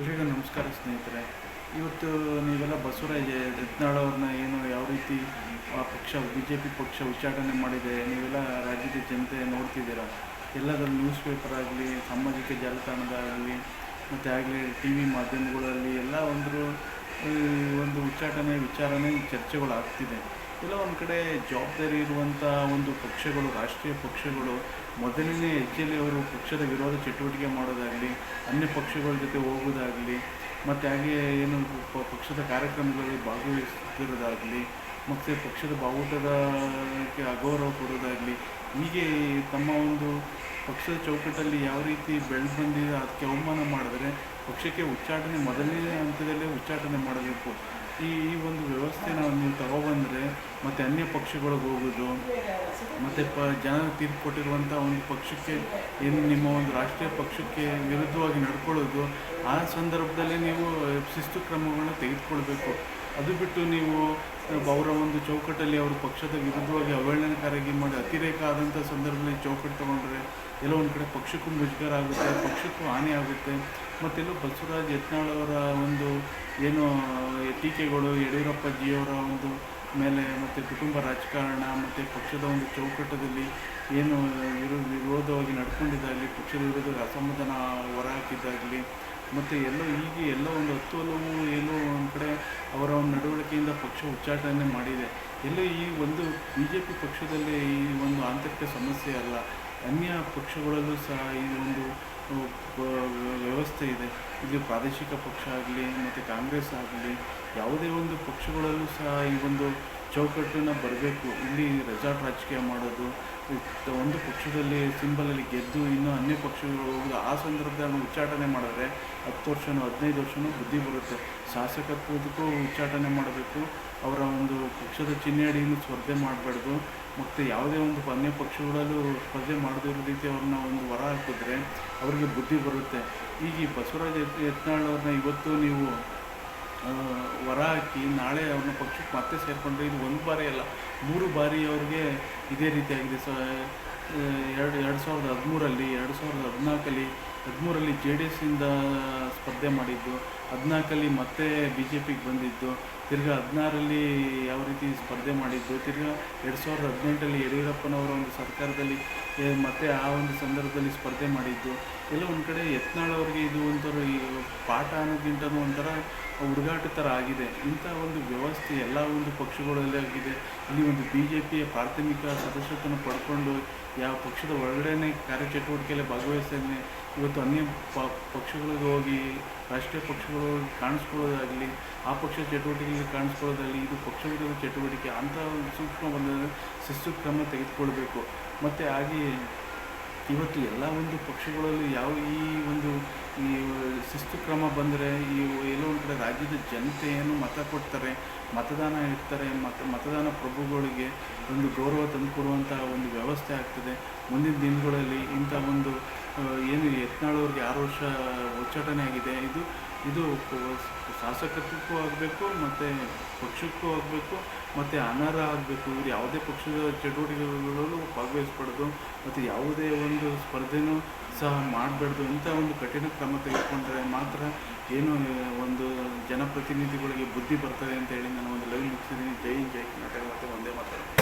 ಎಲ್ರಿಗೂ ನಮಸ್ಕಾರ ಸ್ನೇಹಿತರೆ. ಇವತ್ತು ನೀವೆಲ್ಲ ಬಸವರಾಜ್ ಯತ್ನಾಳ್ ಅವ್ರನ್ನ ಏನು ಯಾವ ರೀತಿ ಆ ಪಕ್ಷ ಬಿ ಜೆ ಪಿ ಪಕ್ಷ ಉಚ್ಚಾಟನೆ ಮಾಡಿದೆ, ನೀವೆಲ್ಲ ರಾಜ್ಯದ ಜನತೆ ನೋಡ್ತಿದ್ದೀರಾ? ಎಲ್ಲದರಲ್ಲಿ ನ್ಯೂಸ್ ಪೇಪರ್ ಆಗಲಿ, ಸಾಮಾಜಿಕ ಜಾಲತಾಣದಾಗಲಿ ಮತ್ತು ಆಗಲಿ ಟಿ ವಿ ಮಾಧ್ಯಮಗಳಲ್ಲಿ ಎಲ್ಲ ಒಂದು ಒಂದು ಉಚ್ಚಾಟನೆ ಚರ್ಚೆಗಳು ಎಲ್ಲ ಒಂದು ಕಡೆ ಜವಾಬ್ದಾರಿ ಇರುವಂಥ ಒಂದು ಪಕ್ಷಗಳು, ರಾಷ್ಟ್ರೀಯ ಪಕ್ಷಗಳು, ಮೊದಲನೇ ಹೆಜ್ಜೆಯಲ್ಲಿ ಅವರು ಪಕ್ಷದ ವಿರೋಧ ಚಟುವಟಿಕೆ ಮಾಡೋದಾಗಲಿ, ಅನ್ಯ ಪಕ್ಷಗಳ ಜೊತೆ ಹೋಗೋದಾಗಲಿ ಮತ್ತು ಹಾಗೆ ಏನು ಪಕ್ಷದ ಕಾರ್ಯಕ್ರಮಗಳಲ್ಲಿ ಭಾಗವಹಿಸುತ್ತಿರೋದಾಗಲಿ ಮತ್ತು ಪಕ್ಷದ ಬಾವುಟದಕ್ಕೆ ಅಗೌರವ ಕೊಡೋದಾಗಲಿ, ಹೀಗೆ ತಮ್ಮ ಒಂದು ಪಕ್ಷದ ಚೌಕಟ್ಟಲ್ಲಿ ಯಾವ ರೀತಿ ಬೆಳೆದು ಬಂದಿದೆ ಅದಕ್ಕೆ ಅವಮಾನ ಮಾಡಿದ್ರೆ ಪಕ್ಷಕ್ಕೆ ಉಚ್ಚಾಟನೆ ಮೊದಲನೇ ಹಂತದಲ್ಲೇ ಉಚ್ಚಾಟನೆ ಮಾಡಬೇಕು. ಈ ಈ ಒಂದು ವ್ಯವಸ್ಥೆ ನಾವು ನೀವು ತಗೊಬಂದರೆ ಮತ್ತು ಅನ್ಯ ಪಕ್ಷಗಳಿಗೆ ಹೋಗೋದು, ಮತ್ತು ಪ ಜನರು ತೀರ್ಪು ಕೊಟ್ಟಿರುವಂಥ ಒಂದು ಪಕ್ಷಕ್ಕೆ ಏನು ನಿಮ್ಮ ಒಂದು ರಾಷ್ಟ್ರೀಯ ಪಕ್ಷಕ್ಕೆ ವಿರುದ್ಧವಾಗಿ ನಡ್ಕೊಳ್ಳೋದು, ಆ ಸಂದರ್ಭದಲ್ಲಿ ನೀವು ಶಿಸ್ತು ಕ್ರಮಗಳನ್ನ ತೆಗೆದುಕೊಳ್ಬೇಕು. ಅದು ಬಿಟ್ಟು ನೀವು ಅವರ ಒಂದು ಚೌಕಟ್ಟಲ್ಲಿ ಅವರು ಪಕ್ಷದ ವಿರುದ್ಧವಾಗಿ ಅವಹೇಳನಕಾರಾಗಿ ಮಾಡಿ ಅತಿರೇಕ ಆದಂಥ ಸಂದರ್ಭದಲ್ಲಿ ಚೌಕಟ್ಟು ತಗೊಂಡ್ರೆ, ಎಲ್ಲೋ ಒಂದು ಕಡೆ ಪಕ್ಷಕ್ಕೂ ಮುಜುಗರ ಆಗುತ್ತೆ ಪಕ್ಷಕ್ಕೂ ಹಾನಿ ಆಗುತ್ತೆ ಮತ್ತೆಲ್ಲೋ ಬಸವರಾಜ್ ಯತ್ನಾಳ್ ಅವರ ಒಂದು ಏನು ಟೀಕೆಗಳು ಯಡಿಯೂರಪ್ಪಜಿಯವರ ಒಂದು ಮೇಲೆ ಮತ್ತು ಕುಟುಂಬ ರಾಜಕಾರಣ, ಮತ್ತು ಪಕ್ಷದ ಒಂದು ಚೌಕಟ್ಟದಲ್ಲಿ ಏನು ವಿರೋ, ವಿರೋಧವಾಗಿ ನಡ್ಕೊಂಡಿದ್ದಾಗಲಿ, ಪಕ್ಷದ ವಿರೋಧ ಅಸಮಾಧಾನ ಹೊರಹಾಕಿದ್ದಾಗಲಿ ಮತ್ತು ಎಲ್ಲೋ ಹೀಗೆ ಎಲ್ಲ ಒಂದು ಹತ್ತು ಹಲವು ಏನೋ ಒಂದು ಕಡೆ ಅವರ ಒಂದು ನಡವಳಿಕೆಯಿಂದ ಪಕ್ಷ ಉಚ್ಚಾಟನೆ ಮಾಡಿದೆ. ಎಲ್ಲ ಈ ಒಂದು ಬಿ ಜೆ ಪಿ ಪಕ್ಷದಲ್ಲಿ ಈ ಒಂದು ಆಂತರಿಕ ಸಮಸ್ಯೆ ಅಲ್ಲ. ಅನ್ಯ ಪಕ್ಷಗಳಲ್ಲೂ ಸಹ ಈ ಒಂದು ವ್ಯವಸ್ಥೆ ಇದೆ. ಇದು ಪ್ರಾದೇಶಿಕ ಪಕ್ಷ ಆಗಲಿ, ಮತ್ತು ಕಾಂಗ್ರೆಸ್ ಆಗಲಿ, ಯಾವುದೇ ಒಂದು ಪಕ್ಷಗಳಲ್ಲೂ ಸಹ ಈ ಒಂದು ಚೌಕಟ್ಟನ್ನು ಬರಬೇಕು, ಇಲ್ಲಿ ರೆಸಾರ್ಟ್ ರಾಜಕೀಯ ಮಾಡೋದು ಒಂದು ಪಕ್ಷದಲ್ಲಿ ಸಿಂಬಲಲ್ಲಿ ಗೆದ್ದು ಇನ್ನೂ ಅನ್ಯ ಪಕ್ಷಗಳು ಹೋಗಿ ಆ ಸಂದರ್ಭದಲ್ಲಿ ಉಚ್ಚಾಟನೆ ಮಾಡಿದ್ರೆ ಹತ್ತು ವರ್ಷನೋ, ಹದಿನೈದು ವರ್ಷನೂ ಬುದ್ಧಿ ಬರುತ್ತೆ. ಶಾಸಕತ್ವದಕ್ಕೂ ಉಚ್ಚಾಟನೆ ಮಾಡಬೇಕು, ಅವರ ಒಂದು ಪಕ್ಷದ ಚಿಹ್ನೆ ಅಡಿಯನ್ನು ಸ್ಪರ್ಧೆ ಮಾಡಬಾರ್ದು, ಮತ್ತು ಯಾವುದೇ ಒಂದು ಅನ್ಯ ಪಕ್ಷಗಳಲ್ಲೂ ಸ್ಪರ್ಧೆ ಮಾಡದಿರೋ ರೀತಿ ಅವ್ರನ್ನ ಒಂದು ವರ ಹಾಕಿದ್ರೆ ಅವರಿಗೆ ಬುದ್ಧಿ ಬರುತ್ತೆ. ಈಗ ಈ ಬಸವರಾಜ ಯತ್- ಯತ್ನಾಳ್ ಅವ್ರನ್ನ ಇವತ್ತು ನೀವು ಹೊರ ಹಾಕಿ ನಾಳೆ ಅವ್ರನ್ನ ಪಕ್ಷಕ್ಕೆ ಮತ್ತೆ ಸೇರಿಕೊಂಡ್ರೆ ಇದು ಒಂದು ಬಾರಿ ಅಲ್ಲ, ಮೂರು ಬಾರಿ ಅವ್ರಿಗೆ ಇದೇ ರೀತಿಯಾಗಿದೆ. ಸೊ ಎರಡು ಎರಡು ಸಾವಿರದ ಹದಿಮೂರಲ್ಲಿ, ಎರಡು ಸಾವಿರದ ಹದಿನಾಲ್ಕಲ್ಲಿ, ಹದಿಮೂರಲ್ಲಿ ಜೆ ಡಿ ಎಸ್ಸಿಂದ ಸ್ಪರ್ಧೆ ಮಾಡಿದ್ದು, ಹದಿನಾಲ್ಕಲ್ಲಿ ಮತ್ತೆ ಬಿ ಜೆ ಪಿಗೆ ಬಂದಿದ್ದು ತಿರ್ಗಾ ಹದಿನಾರಲ್ಲಿ ಯಾವ ರೀತಿ ಸ್ಪರ್ಧೆ ಮಾಡಿದ್ದು, ತಿರ್ಗಿ ಎರಡು ಸಾವಿರದ ಹದಿನೆಂಟರಲ್ಲಿ ಯಡಿಯೂರಪ್ಪನವರ ಒಂದು ಸರ್ಕಾರದಲ್ಲಿ ಮತ್ತೆ ಆ ಒಂದು ಸಂದರ್ಭದಲ್ಲಿ ಸ್ಪರ್ಧೆ ಮಾಡಿದ್ದು. ಎಲ್ಲ ಒಂದು ಕಡೆ ಯತ್ನಾಳವ್ರಿಗೆ ಇದು ಒಂಥರ ಈ ಪಾಠ ಅನ್ನೋದಿಂತನೂ ಒಂಥರ ಹುಡುಗಾಟ ಥರ ಆಗಿದೆ. ಇಂಥ ಒಂದು ವ್ಯವಸ್ಥೆ ಎಲ್ಲ ಒಂದು ಪಕ್ಷಗಳಲ್ಲಿ ಆಗಿದೆ. ಇಲ್ಲಿ ಒಂದು ಬಿ ಜೆ ಪಿಯ ಪ್ರಾಥಮಿಕ ಸದಸ್ಯತ್ವನ ಪಡ್ಕೊಂಡು, ಯಾವ ಪಕ್ಷದ ಒಳಗಡೆನೇ ಕಾರ್ಯಚಟುವಟಿಕೆಯಲ್ಲಿ ಭಾಗವಹಿಸ್ತೇನೆ. ಇವತ್ತು ಅನ್ಯ ಪಕ್ಷಗಳಿಗೆ ಹೋಗಿ, ರಾಷ್ಟ್ರೀಯ ಪಕ್ಷಗಳು ಕಾಣಿಸ್ಕೊಳ್ಳೋದಾಗಲಿ, ಆ ಪಕ್ಷ ಚಟುವಟಿಕೆಗಳಿಗೆ ಕಾಣಿಸ್ಕೊಳ್ಳೋದ್ರಲ್ಲಿ ಇದು ಪಕ್ಷ ವಿರೋಧ ಚಟುವಟಿಕೆ ಅಂಥ ಸೂಕ್ಷ್ಮ ಬಂದರೆ ಶಿಸ್ತು ಕ್ರಮ ತೆಗೆದುಕೊಳ್ಬೇಕು. ಮತ್ತು ಹಾಗೆ ಇವತ್ತು ಎಲ್ಲ ಒಂದು ಪಕ್ಷಗಳಲ್ಲಿ ಯಾವ ಈ ಒಂದು ಈ ಶಿಸ್ತು ಕ್ರಮ ಬಂದರೆ ಈ ಎಲ್ಲೋ ಒಂದು ಕಡೆ ರಾಜ್ಯದ ಜನತೆಯನ್ನು ಮತ ಕೊಡ್ತಾರೆ, ಮತದಾನ ಇರ್ತಾರೆ ಮತ, ಮತದಾನ ಪ್ರಭುಗಳಿಗೆ ಒಂದು ಗೌರವ ತಂದುಕೊಡುವಂಥ ಒಂದು ವ್ಯವಸ್ಥೆ ಆಗ್ತದೆ. ಮುಂದಿನ ದಿನಗಳಲ್ಲಿ ಇಂಥ ಒಂದು ಏನು ಯತ್ನಾಳವ್ರಿಗೆ ಆರು ವರ್ಷ ಉಚ್ಚಾಟನೆ ಆಗಿದೆ. ಇದು ಇದು ಶಾಸಕತ್ವಕ್ಕೂ ಆಗಬೇಕು, ಮತ್ತು ಪಕ್ಷಕ್ಕೂ ಆಗಬೇಕು. ಮತ್ತು ಅನರ್ಹ ಆಗಬೇಕು. ಇವ್ರು ಯಾವುದೇ ಪಕ್ಷದ ಚಟುವಟಿಕೆಗಳಲ್ಲೂ ಭಾಗವಹಿಸ್ಬಾರ್ದು ಮತ್ತು ಯಾವುದೇ ಒಂದು ಸ್ಪರ್ಧೆನೂ ಸಹ ಮಾಡಬಾರ್ದು ಇಂಥ ಒಂದು ಕಠಿಣ ಕ್ರಮ ತೆಗೆದುಕೊಂಡ್ರೆ ಮಾತ್ರ ಏನು ಒಂದು ಜನಪ್ರತಿನಿಧಿಗಳಿಗೆ ಬುದ್ಧಿ ಬರ್ತದೆ ಅಂತ ಹೇಳಿ ನಾನು ಒಂದು ಲೈವ್ ಮುಗಿಸಿದ್ದೀನಿ. ಜೈ ಜೈ ಕರ್ನಾಟಕ. ಮತ್ತು ಒಂದೇ ಮಾತಾಡ್ತೀನಿ